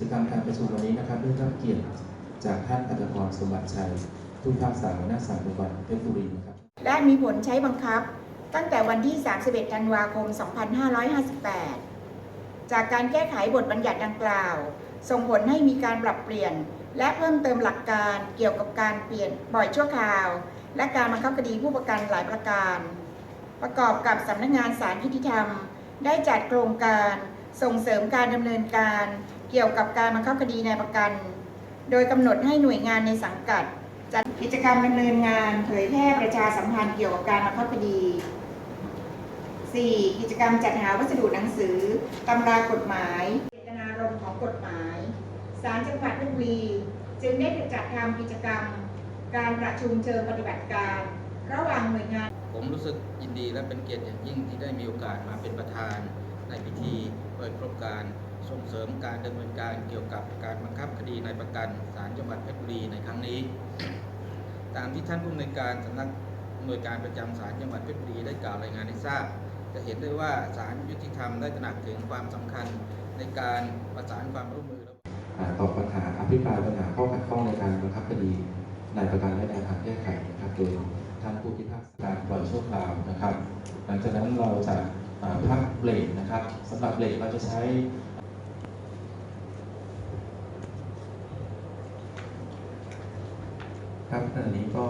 จกรรมการประชุมวันนี้นะครับได้รับเกียรติจากท่านอัตภรสมบัติชัยผู้พิพากษาหัวหน้าศาลจังหวัดเพชรบุรีนะครับและมีผลใช้บังคับ ตั้งแต่วันที่ 31 ธันวาคม 2558 จากการแก้ไขบทบัญญัติดังกล่าว ส่งผลให้มีการปรับเปลี่ยน และเพิ่มเติมหลักการเกี่ยวกับการเปลี่ยนปล่อยชั่วคราว และการบังคับคดีผู้ประกันหลายประการ ประกอบกับสำนักงานสารยุติธรรม ได้จัดโครงการส่งเสริมการดำเนินการ เกี่ยวกับการบังคับคดีในประกัน โดยกำหนดให้หน่วยงานในสังกัด จัดกิจกรรมดำเนินงาน เผยแพร่ประชาสัมพันธ์เกี่ยวกับการบังคับคดี 4. กิจกรรมจัดหาวัสดุหนังสือตำรากฎหมายเจตนารมณ์ของกฎหมายศาลจังหวัดเพบุรีจึงได้จัดทำกิจกรรม การประชุมเชิงปฏิบัติการ ระหว่างหน่วยงาน ผมรู้สึกยินดีและเป็นเกียรติอย่างยิ่งที่ได้มีโอกาสมาเป็นประธานในพิธีเปิดโครงการ ส่งเสริมการดำเนินการเกี่ยวกับการบังคับคดีในประกันศาลจังหวัดเพชรบุรีในครั้งนี้ ตามที่ท่านผู้อำนวยการสำนักหน่วยการประจำศาลจังหวัดเพชรบุรีได้กล่าวรายงานให้ทราบ จะเห็นได้ว่าศาลยุติธรรมได้ตระหนักถึงความสำคัญในการประสานความร่วมมืออ่าตอบปัญหาอภิปรายปัญหาข้อขัดข้องในการบังคับคดีในประการและแนวทางแก้ไขนะครับโดยท่านผู้พิพากษาการปล่อยชั่วคราวนะครับ หลังจากนั้นเราจะพักเบรกนะครับสำหรับเบรกเราจะใช้ ครับขณะนี้ก็